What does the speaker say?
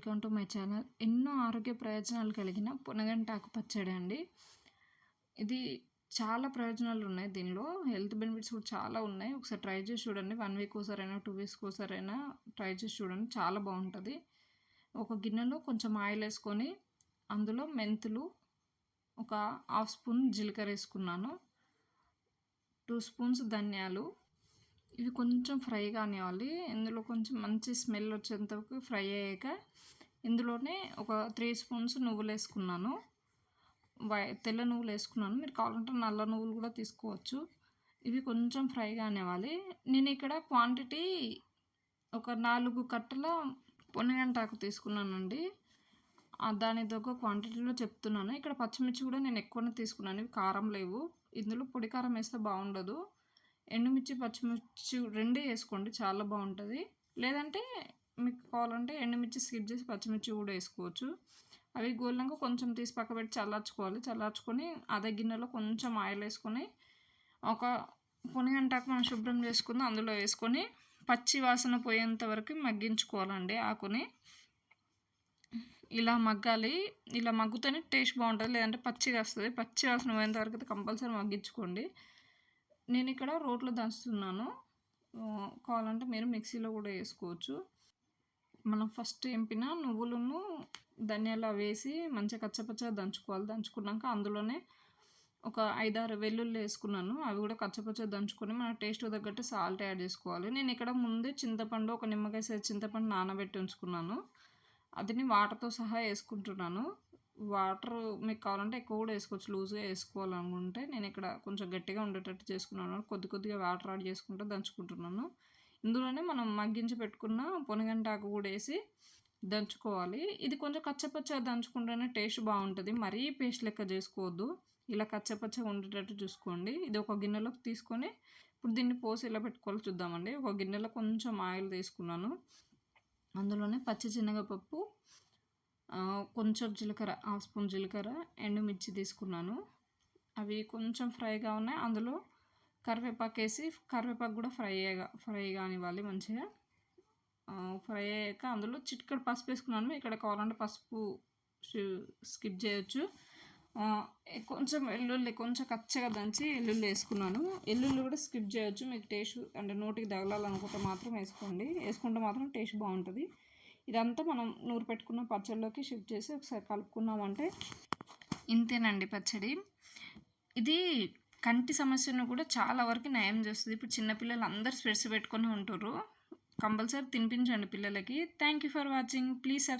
To my channel. ఎన్నో ఆరోగ్య ప్రయోజనాలు కలిగిన పునగంటాకు పచ్చడి అండి. ఇది చాలా ప్రయోజనాలు ఉన్నాయి దీనిలో. హెల్త్ బెనిఫిట్స్ కూడా చాలా ఉన్నాయి. ఒకసారి ట్రై చేసి చూడండి. వన్ వీక్ ఒకసారైనా టూ వీక్స్ ఒకసారైనా ట్రై చేసి చూడండి. చాలా బాగుంటుంది. ఒక గిన్నెలో కొంచెం ఆయిల్ వేసుకొని అందులో మెంతులు ఒక హాఫ్ స్పూన్ జీలకర్ర వేసుకున్నాను. టూ స్పూన్స్ ధనియాలు. ఇవి కొంచెం ఫ్రై కానివ్వాలి ఇందులో కొంచెం మంచి స్మెల్ వచ్చేంత ఫ్రై అయ్యాక ఇందులోనే ఒక త్రీ స్పూన్స్ నువ్వులు వేసుకున్నాను వై తెల్ల నువ్వులు వేసుకున్నాను మీరు కావాలంటే నల్ల నువ్వులు కూడా తీసుకోవచ్చు. ఇవి కొంచెం ఫ్రై కానివ్వాలి. నేను ఇక్కడ క్వాంటిటీ ఒక నాలుగు కట్టల పొన్నగంటాకు తీసుకున్నానండి. దాని దగ్గర క్వాంటిటీలో చెప్తున్నాను. ఇక్కడ పచ్చిమిర్చి కూడా నేను ఎక్కువనే తీసుకున్నాను. ఇవి కారం లేవు. ఇందులో పొడి కారం వేస్తే బాగుండదు. ఎండుమిర్చి పచ్చిమిర్చి రెండే వేసుకోండి. చాలా బాగుంటుంది. లేదంటే మీకు కావాలంటే ఎండుమిర్చి స్కిప్ చేసి పచ్చిమిర్చి కూడా వేసుకోవచ్చు. అవి గోలినాక కొంచెం తీసి పక్క పెట్టి చల్లార్చుకోవాలి. చల్లార్చుకొని అదే గిన్నెలో కొంచెం ఆయిల్ వేసుకొని ఒక పొనిగంటాకు మనం శుభ్రం చేసుకుని అందులో వేసుకొని పచ్చి వాసన పోయేంత వరకు మగ్గించుకోవాలండి ఆకుని. ఇలా మగ్గాలి. ఇలా మగ్గుతేనే టేస్ట్ బాగుంటుంది. లేదంటే పచ్చిగా వస్తుంది. పచ్చి వాసన పోయేంత వరకు అయితే కంపల్సరీ మగ్గించుకోండి. నేను ఇక్కడ రోట్లో దంచుతున్నాను. కావాలంటే మీరు మిక్సీలో కూడా వేసుకోవచ్చు. మనం ఫస్ట్ ఎంపిన నువ్వులను ధనియాలు వేసి మంచిగా కచ్చపచ్చగా దంచుకోవాలి. దంచుకున్నాక అందులోనే ఒక ఐదారు వెల్లుల్లి వేసుకున్నాను. అవి కూడా కచ్చపచ్చగా దంచుకొని మన టేస్ట్ తగ్గట్టు సాల్ట్ యాడ్ చేసుకోవాలి. నేను ఇక్కడ ముందే చింతపండు ఒక నిమ్మకాయ సైజ్ చింతపండు నానబెట్టి ఉంచుకున్నాను. అదిని వాటర్తో సహా వేసుకుంటున్నాను. వాటర్ మీకు కావాలంటే ఎక్కువ కూడా వేసుకోవచ్చు. లూజ్గా వేసుకోవాలనుకుంటే నేను ఇక్కడ కొంచెం గట్టిగా ఉండేటట్టు చేసుకున్నాను. కొద్ది కొద్దిగా వాటర్ యాడ్ చేసుకుంటూ దంచుకుంటున్నాను. ఇందులోనే మనం మగ్గించి పెట్టుకున్న పొనగంటాకు కూడా వేసి దంచుకోవాలి. ఇది కొంచెం కచ్చపచ్చగా దంచుకుంటేనే టేస్ట్ బాగుంటుంది. మరీ పేస్ట్ లెక్క చేసుకోవద్దు. ఇలా కచ్చపచ్చగా ఉండేటట్టు చూసుకోండి. ఇది ఒక గిన్నెలోకి తీసుకొని ఇప్పుడు దీన్ని పోసి ఇలా పెట్టుకోవాలి చూద్దామండి. ఒక గిన్నెలో కొంచెం ఆయిల్ తీసుకున్నాను. అందులోనే పచ్చి శనగపప్పు కొంచెం జీలకర్ర హాఫ్ స్పూన్ జీలకర్ర ఎండుమిర్చి తీసుకున్నాను. అవి కొంచెం ఫ్రైగా ఉన్నాయి. అందులో కరివేపాకు వేసి కరివేపాకు కూడా ఫ్రై ఫ్రై కానివ్వాలి మంచిగా. ఫ్రై అయ్యాక అందులో చిటికడ పసుపు వేసుకున్నాను. ఇక్కడ కావాలంటే పసుపు స్కిప్ చేయొచ్చు. కొంచెం ఎల్లుల్లి కొంచెం కచ్చగా దంచి ఎల్లుల్లి వేసుకున్నాను. ఎల్లుల్లి కూడా స్కిప్ చేయొచ్చు. మీకు టేస్ట్ అంటే నోటికి తగలాలనుకుంటే మాత్రం వేసుకోండి. వేసుకుంటే మాత్రం టేస్ట్ బాగుంటుంది. ఇదంతా మనం నూరు పెట్టుకున్న పచ్చడిలోకి షిఫ్ట్ చేసి ఒకసారి కలుపుకున్నామంటే ఇంతేనండి పచ్చడి. ఇది కంటి సమస్యను కూడా చాలా వరకు నయం చేస్తుంది. ఇప్పుడు చిన్నపిల్లలు అందరు స్పెట్స్ పెట్టుకొని ఉంటారు కంపల్సరీ తినిపించండి పిల్లలకి. Thank you for watching please subscribe